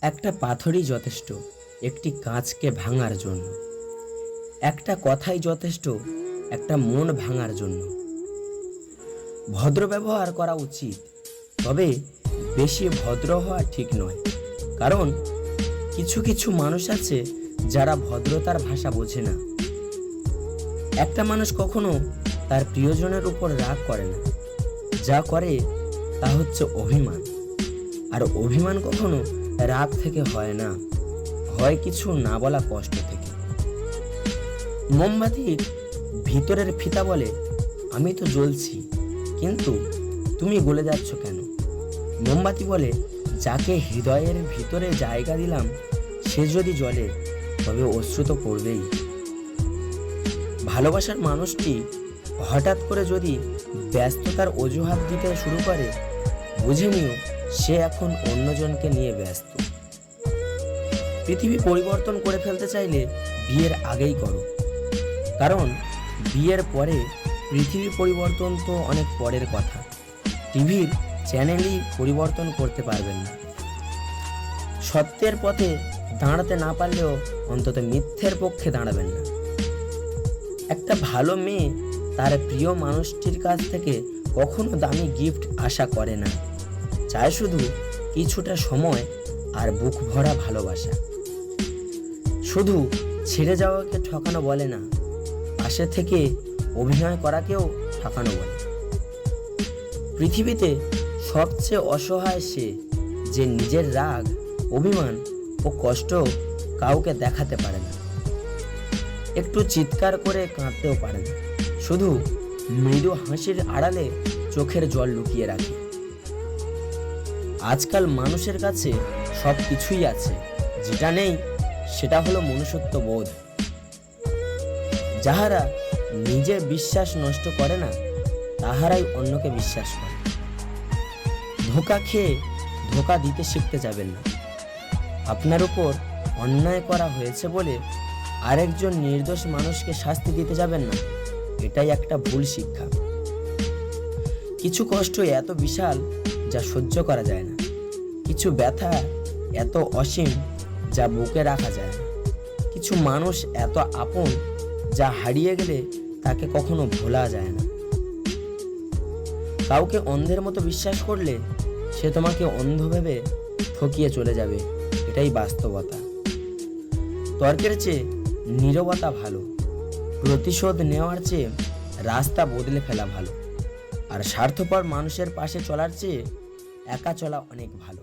একটা পাথরই যথেষ্ট, একটি কাঁচকে ভাঙার জন্য। একটা কথাই যথেষ্ট, একটা মন ভাঙার জন্য। ভদ্র ব্যবহার করা উচিত, তবে বেশি ভদ্র হওয়া ঠিক নয়। কারণ কিছু কিছু মানুষ আছে যারা ভদ্রতার ভাষা বোঝে না। একটা মানুষ কখনো তার প্রিয়জনের উপর রাগ করে না। যা করে তা হচ্ছে অভিমান। আর অভিমান কখনো রাগ থেকে হয় না। হয় কিছু না বলা কষ্ট থেকে। মোমবাতির ভিতরের ফিতা বলে, আমি তো জ্বলছি, কিন্তু তুমি গলে যাচ্ছ কেন? মোমবাতি বলে, যাকে হৃদয়ের ভিতরে জায়গা দিলাম, সে যদি জ্বলে, তবে অশ্রু তো পড়বেই। ভালোবাসার মানুষটি হঠাৎ করে যদি ব্যস্ততার অজুহাত দিতে শুরু করে বুঝে নিও, সে এখন অন্যজনকে নিয়ে ব্যস্ত। পৃথিবী পরিবর্তন করে ফেলতে চাইলে বিয়ের আগেই করো। কারণ, বিয়ের পরে পৃথিবী পরিবর্তন তো অনেক পরের কথা। টিভির চ্যানেলই পরিবর্তন করতে পারবেন না। সত্যের পথে দাঁড়াতে না পারলেও অন্তত মিথ্যের পক্ষে দাঁড়াবেন না। একটা ভালো মেয়ে তার প্রিয় মানুষটির কাছ থেকে কখনো দামি গিফট আশা করে না। চায় শুধু কিছুটা সময় আর বুক ভরা ভালোবাসা। শুধু ছেড়ে যাওয়াকে ঠকানো বলে না, পাশে থেকে অভিনয় করাকেও ঠকানো বলে। পৃথিবীতে সবচেয়ে অসহায় সে যে নিজের রাগ, অভিমান ও কষ্ট কাউকে দেখাতে পারে না। একটু চিৎকার করে কাঁদতেও পারে না। শুধু মৃদু হাসির আড়ালে চোখের জল লুকিয়ে রাখে। আজকাল মানুষের কাছে সব কিছুই আছে। যেটা নেই, সেটা হলো মনুষ্যত্ব বোধ যাহারা নিজে বিশ্বাস নষ্ট করে না, তাহারাই অন্যকে বিশ্বাস করে। ধোকা খেয়ে ধোকা দিতে শিখতে যাবেন না। আপনার উপর অন্যায় করা হয়েছে বলে আরেকজন নির্দোষ মানুষকে শাস্তি দিতে যাবেন না। এটাই একটা ভুল শিক্ষা। কিছু কষ্ট এত বিশাল যা সহ্য করা যায় না। কিছু ব্যথা এত অসীম যা বুকে রাখা যায় না। কিছু মানুষ এত আপন যা হারিয়ে গেলে তাকে কখনো ভোলা যায় না। কাউকে অন্ধের মতো বিশ্বাস করলে সে তোমাকে অন্ধ ভেবে ঠকিয়ে চলে যাবে, এটাই বাস্তবতা। তর্কের চেয়ে নীরবতা ভালো। প্রতিশোধ নেওয়ার চেয়ে রাস্তা বদলে ফেলা ভালো। আর স্বার্থপর মানুষের পাশে চলার চেয়ে একা চলা অনেক ভালো।